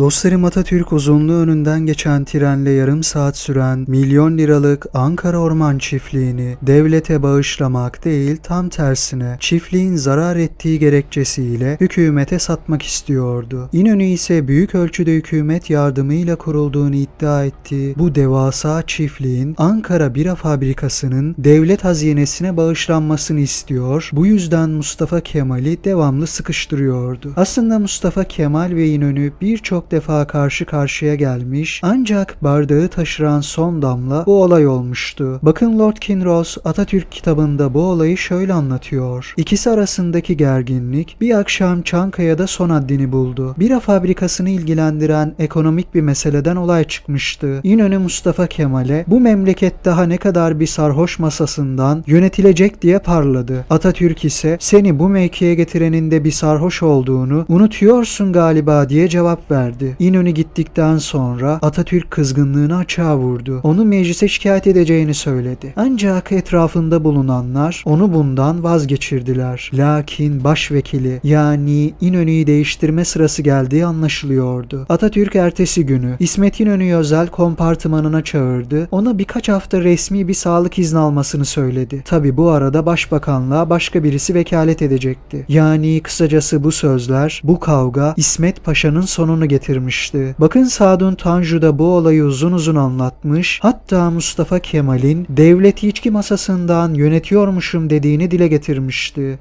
Dostlarım Atatürk uzunluğu önünden geçen trenle yarım saat süren milyon liralık Ankara Orman Çiftliği'ni devlete bağışlamak değil tam tersine çiftliğin zarar ettiği gerekçesiyle hükümete satmak istiyordu. İnönü ise büyük ölçüde hükümet yardımıyla kurulduğunu iddia ettiği bu devasa çiftliğin Ankara Bira Fabrikası'nın devlet hazinesine bağışlanmasını istiyor. Bu yüzden Mustafa Kemal'i devamlı sıkıştırıyordu. Aslında Mustafa Kemal ve İnönü birçok defa karşı karşıya gelmiş ancak bardağı taşıran son damla bu olay olmuştu. Bakın Lord Kinross Atatürk kitabında bu olayı şöyle anlatıyor. İkisi arasındaki gerginlik bir akşam Çankaya'da son haddini buldu. Bira fabrikasını ilgilendiren ekonomik bir meseleden olay çıkmıştı. İnönü Mustafa Kemal'e bu memleket daha ne kadar bir sarhoş masasından yönetilecek diye parladı. Atatürk ise seni bu mevkiye getirenin de bir sarhoş olduğunu unutuyorsun galiba diye cevap verdi. İnönü gittikten sonra Atatürk kızgınlığını açığa vurdu. Onu meclise şikayet edeceğini söyledi. Ancak etrafında bulunanlar onu bundan vazgeçirdiler. Lakin başvekili yani İnönü'yü değiştirme sırası geldiği anlaşılıyordu. Atatürk ertesi günü İsmet İnönü'yü özel kompartımanına çağırdı. Ona birkaç hafta resmi bir sağlık izni almasını söyledi. Tabi bu arada başbakanlığa başka birisi vekalet edecekti. Yani kısacası bu sözler, bu kavga İsmet Paşa'nın sonunu getirmişti. Bakın Sadun Tanju da bu olayı uzun uzun anlatmış. Hatta Mustafa Kemal'in devleti içki masasından yönetiyormuşum dediğini dile getirmişti.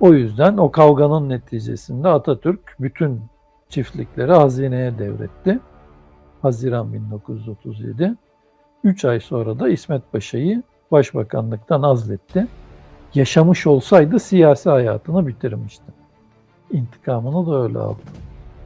O yüzden o kavganın neticesinde Atatürk bütün çiftlikleri hazineye devretti. Haziran 1937. 3 ay sonra da İsmet Paşa'yı başbakanlıktan azletti. Yaşamış olsaydı siyasi hayatını bitirmişti. İntikamını da öyle aldı.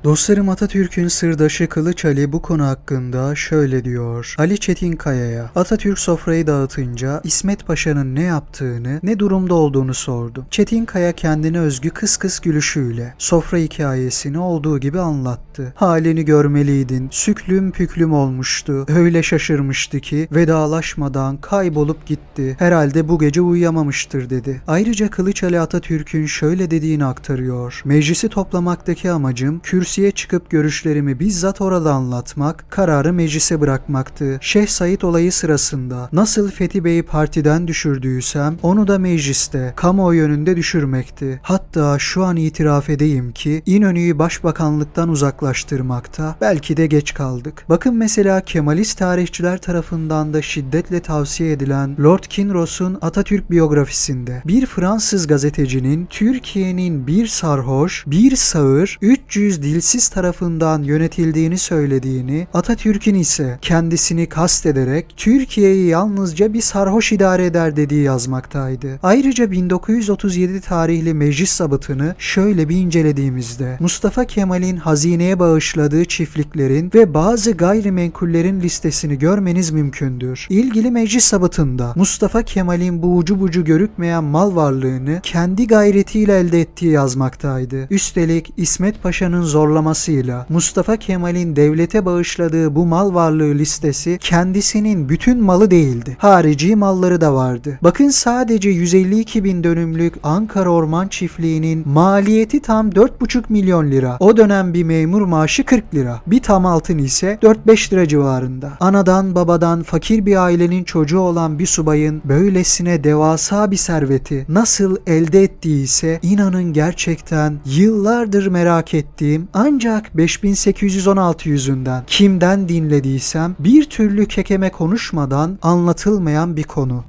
Dostlarım Atatürk'ün sırdaşı Kılıç Ali bu konu hakkında şöyle diyor. Ali Çetinkaya'ya Atatürk sofrayı dağıtınca İsmet Paşa'nın ne yaptığını, ne durumda olduğunu sordu. Çetinkaya kendine özgü kıs kıs gülüşüyle sofra hikayesini olduğu gibi anlattı. Halini görmeliydin, süklüm püklüm olmuştu. Öyle şaşırmıştı ki vedalaşmadan kaybolup gitti. Herhalde bu gece uyuyamamıştır dedi. Ayrıca Kılıç Ali Atatürk'ün şöyle dediğini aktarıyor. Meclisi toplamaktaki amacım kürsüye çıkıp görüşlerimi bizzat orada anlatmak, kararı meclise bırakmaktı. Şeyh Said olayı sırasında nasıl Fethi Bey'i partiden düşürdüysem onu da mecliste, kamuoyu önünde düşürmekti. Hatta şu an itiraf edeyim ki İnönü'yü başbakanlıktan uzaklaştırmakta belki de geç kaldık. Bakın mesela Kemalist tarihçiler tarafından da şiddetle tavsiye edilen Lord Kinross'un Atatürk biyografisinde bir Fransız gazetecinin Türkiye'nin bir sarhoş, bir sağır, 300 dilsiz tarafından yönetildiğini söylediğini, Atatürk'ün ise kendisini kastederek Türkiye'yi yalnızca bir sarhoş idare eder dediği yazmaktaydı. Ayrıca 1937 tarihli meclis zabıtını şöyle bir incelediğimizde Mustafa Kemal'in hazineye bağışladığı çiftliklerin ve bazı gayrimenkullerin listesini görmeniz mümkündür. İlgili meclis zabıtında Mustafa Kemal'in bu ucu bucu görükmeyen mal varlığını kendi gayretiyle elde ettiği yazmaktaydı. Üstelik İsmet Paşa'nın zorlamasıyla Mustafa Kemal'in devlete bağışladığı bu mal varlığı listesi kendisinin bütün malı değildi. Harici malları da vardı. Bakın sadece 152 bin dönümlük Ankara Orman Çiftliği'nin maliyeti tam 4,5 milyon lira. O dönem bir memur maaşı 40 lira. Bir tam altın ise 4-5 lira civarında. Anadan babadan fakir bir ailenin çocuğu olan bir subayın böylesine devasa bir serveti nasıl elde ettiği ise inanın gerçekten yıllardır merak ettiğim ancak 5816 yüzünden kimden dinlediysem bir türlü kekeme konuşmadan anlatılmayan bir konu.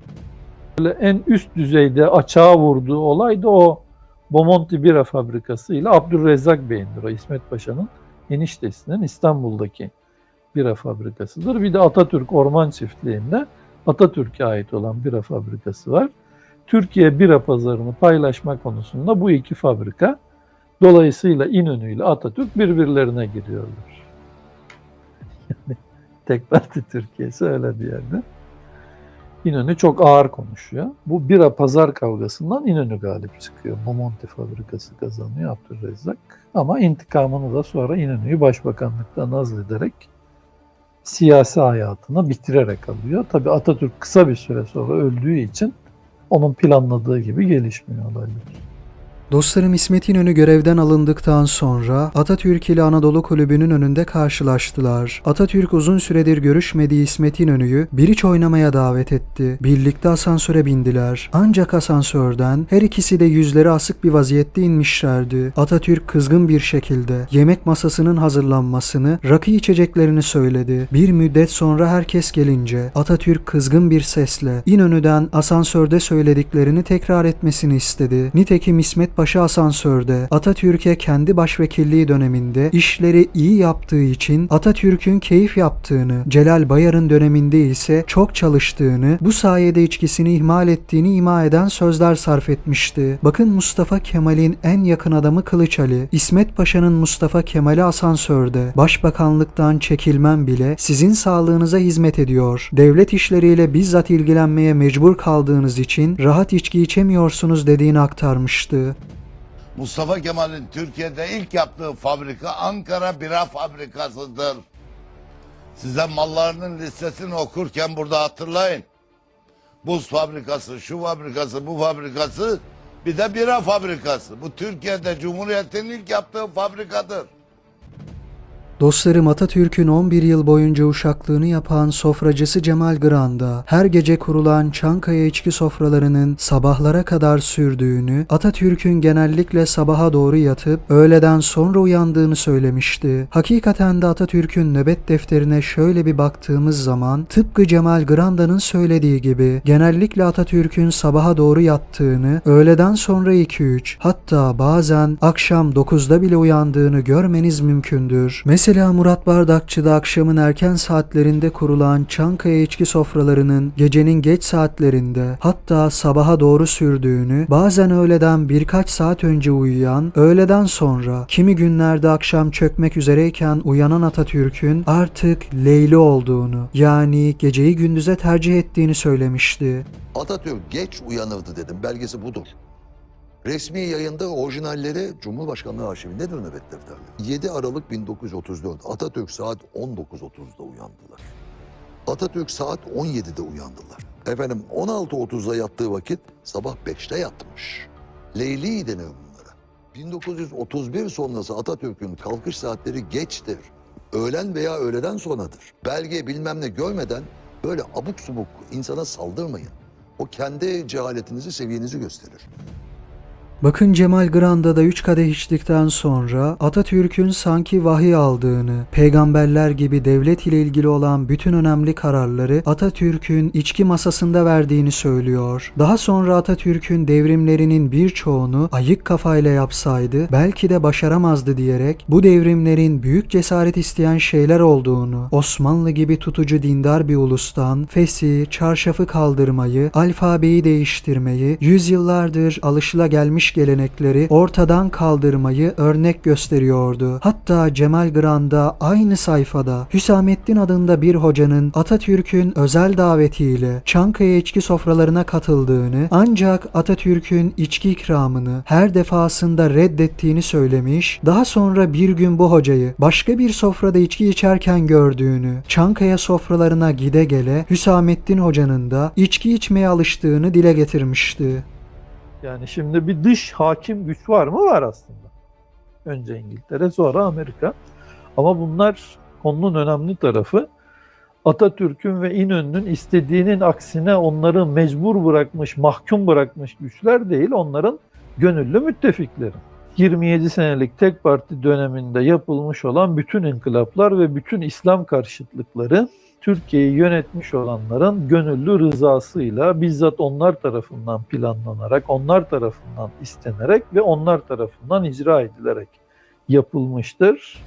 En üst düzeyde açığa vurduğu olay da o Bomonti Bira Fabrikası ile Abdülrezzak Bey'indir. O İsmet Paşa'nın eniştesinin İstanbul'daki bira fabrikasıdır. Bir de Atatürk Orman Çiftliği'nde Atatürk'e ait olan bira fabrikası var. Türkiye bira pazarını paylaşma konusunda bu iki fabrika dolayısıyla İnönü ile Atatürk birbirlerine giriyorlar. Tek parti Türkiye'si öyle bir yerde. İnönü çok ağır konuşuyor. Bu bira pazar kavgasından İnönü galip çıkıyor. Momonti fabrikası kazanıyor Abdülrezzak. Ama intikamını da sonra İnönü'yü başbakanlıktan azlederek siyasi hayatını bitirerek alıyor. Tabi Atatürk kısa bir süre sonra öldüğü için onun planladığı gibi gelişmiyor olaylar. Dostlarım İsmet İnönü görevden alındıktan sonra Atatürk ile Anadolu Kulübü'nün önünde karşılaştılar. Atatürk uzun süredir görüşmediği İsmet İnönü'yü bir iç oynamaya davet etti. Birlikte asansöre bindiler. Ancak asansörden her ikisi de yüzleri asık bir vaziyette inmişlerdi. Atatürk kızgın bir şekilde yemek masasının hazırlanmasını, rakı içeceklerini söyledi. Bir müddet sonra herkes gelince Atatürk kızgın bir sesle İnönü'den asansörde söylediklerini tekrar etmesini istedi. Nitekim İsmet Paşa asansörde Atatürk'e kendi başvekilliği döneminde işleri iyi yaptığı için Atatürk'ün keyif yaptığını, Celal Bayar'ın döneminde ise çok çalıştığını, bu sayede içkisini ihmal ettiğini ima eden sözler sarf etmişti. Bakın Mustafa Kemal'in en yakın adamı Kılıç Ali, İsmet Paşa'nın Mustafa Kemal'i asansörde, başbakanlıktan çekilmem bile sizin sağlığınıza hizmet ediyor. Devlet işleriyle bizzat ilgilenmeye mecbur kaldığınız için rahat içki içemiyorsunuz dediğini aktarmıştı. Mustafa Kemal'in Türkiye'de ilk yaptığı fabrika Ankara Bira Fabrikası'dır. Size mallarının listesini okurken burada hatırlayın. Buz fabrikası, şu fabrikası, bu fabrikası, bir de bira fabrikası. Bu Türkiye'de Cumhuriyet'in ilk yaptığı fabrikadır. Dostlarım Atatürk'ün 11 yıl boyunca uşaklığını yapan sofracısı Cemal Granda, her gece kurulan Çankaya içki sofralarının sabahlara kadar sürdüğünü, Atatürk'ün genellikle sabaha doğru yatıp öğleden sonra uyandığını söylemişti. Hakikaten de Atatürk'ün nöbet defterine şöyle bir baktığımız zaman tıpkı Cemal Granda'nın söylediği gibi genellikle Atatürk'ün sabaha doğru yattığını, öğleden sonra 2-3 hatta bazen akşam 9'da bile uyandığını görmeniz mümkündür. Mesela Murat Bardakçı'da akşamın erken saatlerinde kurulan Çankaya içki sofralarının gecenin geç saatlerinde hatta sabaha doğru sürdüğünü, bazen öğleden birkaç saat önce uyuyan, öğleden sonra kimi günlerde akşam çökmek üzereyken uyanan Atatürk'ün artık Leyli olduğunu yani geceyi gündüze tercih ettiğini söylemişti. Atatürk geç uyanırdı dedim. Belgesi budur. Resmi yayında orijinalleri Cumhurbaşkanlığı arşivindedir nöbet defterleri. 7 Aralık 1934 Atatürk saat 19.30'da uyandılar. Atatürk saat 17'de uyandılar. Efendim 16.30'da yattığı vakit sabah 5'te yatmış. Leyli denir bunlara. 1931 sonrası Atatürk'ün kalkış saatleri geçtir. Öğlen veya öğleden sonradır. Belge bilmem ne görmeden böyle abuk subuk insana saldırmayın. O kendi cehaletinizi, seviyenizi gösterir. Bakın Cemal Granda da 3 kadeh içtikten sonra Atatürk'ün sanki vahiy aldığını, peygamberler gibi devlet ile ilgili olan bütün önemli kararları Atatürk'ün içki masasında verdiğini söylüyor. Daha sonra Atatürk'ün devrimlerinin birçoğunu ayık kafayla yapsaydı belki de başaramazdı diyerek bu devrimlerin büyük cesaret isteyen şeyler olduğunu, Osmanlı gibi tutucu dindar bir ulustan fesi, çarşafı kaldırmayı, alfabeyi değiştirmeyi, yüzyıllardır alışılagelmiş gelenekleri ortadan kaldırmayı örnek gösteriyordu. Hatta Cemal Granda aynı sayfada Hüsamettin adında bir hocanın Atatürk'ün özel davetiyle Çankaya içki sofralarına katıldığını ancak Atatürk'ün içki ikramını her defasında reddettiğini söylemiş. Daha sonra bir gün bu hocayı başka bir sofrada içki içerken gördüğünü, Çankaya sofralarına gide gele Hüsamettin hocanın da içki içmeye alıştığını dile getirmişti. Yani şimdi bir dış hakim güç var mı? Var aslında. Önce İngiltere, sonra Amerika. Ama bunlar konunun önemli tarafı Atatürk'ün ve İnönü'nün istediğinin aksine onları mecbur bırakmış, mahkum bırakmış güçler değil, onların gönüllü müttefikleri. 27 senelik tek parti döneminde yapılmış olan bütün inkılaplar ve bütün İslam karşıtlıkları Türkiye'yi yönetmiş olanların gönüllü rızasıyla bizzat onlar tarafından planlanarak, onlar tarafından istenerek ve onlar tarafından icra edilerek yapılmıştır.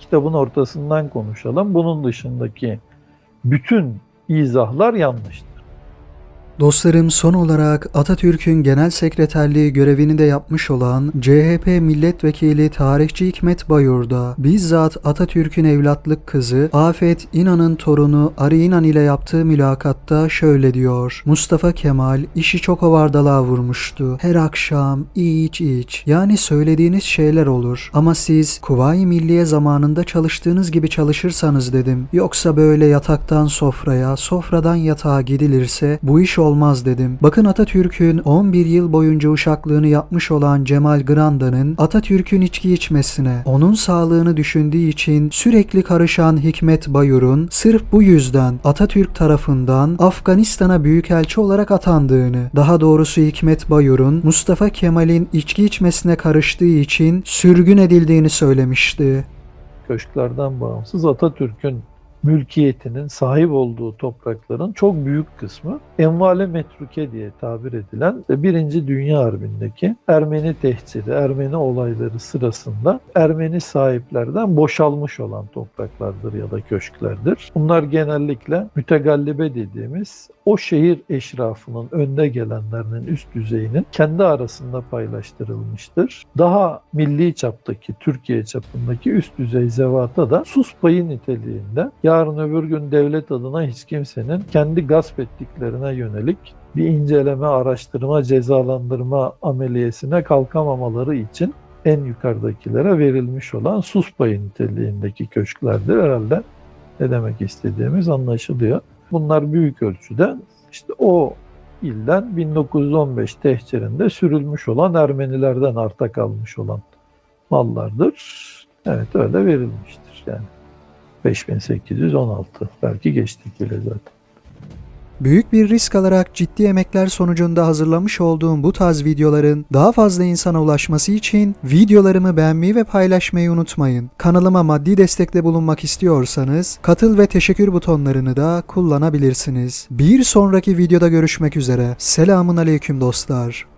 Kitabın ortasından konuşalım. Bunun dışındaki bütün izahlar yanlıştır. Dostlarım son olarak Atatürk'ün genel sekreterliği görevini de yapmış olan CHP milletvekili tarihçi Hikmet Bayur da bizzat Atatürk'ün evlatlık kızı Afet İnan'ın torunu Ari İnan ile yaptığı mülakatta şöyle diyor. Mustafa Kemal işi çok avardalığa vurmuştu. Her akşam iç iç. Yani söylediğiniz şeyler olur. Ama siz Kuvayi Milliye zamanında çalıştığınız gibi çalışırsanız dedim. Yoksa böyle yataktan sofraya, sofradan yatağa gidilirse bu iş olmaz dedim. Bakın Atatürk'ün 11 yıl boyunca uşaklığını yapmış olan Cemal Granda'nın Atatürk'ün içki içmesine, onun sağlığını düşündüğü için sürekli karışan Hikmet Bayur'un sırf bu yüzden Atatürk tarafından Afganistan'a büyükelçi olarak atandığını, daha doğrusu Hikmet Bayur'un Mustafa Kemal'in içki içmesine karıştığı için sürgün edildiğini söylemişti. köşklerden bağımsız Atatürk'ün mülkiyetinin sahip olduğu toprakların çok büyük kısmı envale metruke diye tabir edilen Birinci Dünya Harbi'ndeki Ermeni tehciri, Ermeni olayları sırasında Ermeni sahiplerden boşalmış olan topraklardır ya da köşklerdir. Bunlar genellikle mütegallibe dediğimiz o şehir eşrafının önde gelenlerinin üst düzeyinin kendi arasında paylaştırılmıştır. Daha milli çaptaki, Türkiye çapındaki üst düzey zevata da sus payı niteliğinde yarın öbür gün devlet adına hiç kimsenin kendi gasp ettiklerine yönelik bir inceleme, araştırma, cezalandırma ameliyesine kalkamamaları için en yukarıdakilere verilmiş olan sus payı niteliğindeki köşklerdir herhalde. Ne demek istediğimiz anlaşılıyor. Bunlar büyük ölçüde işte o ilden 1915 tehcirinde sürülmüş olan Ermenilerden arta kalmış olan mallardır. Evet öyle verilmiştir yani. 5816 belki geçtik bile zaten. Büyük bir risk alarak ciddi emekler sonucunda hazırlamış olduğum bu tarz videoların daha fazla insana ulaşması için videolarımı beğenmeyi ve paylaşmayı unutmayın. Kanalıma maddi destekte bulunmak istiyorsanız katıl ve teşekkür butonlarını da kullanabilirsiniz. Bir sonraki videoda görüşmek üzere. Selamun aleyküm dostlar.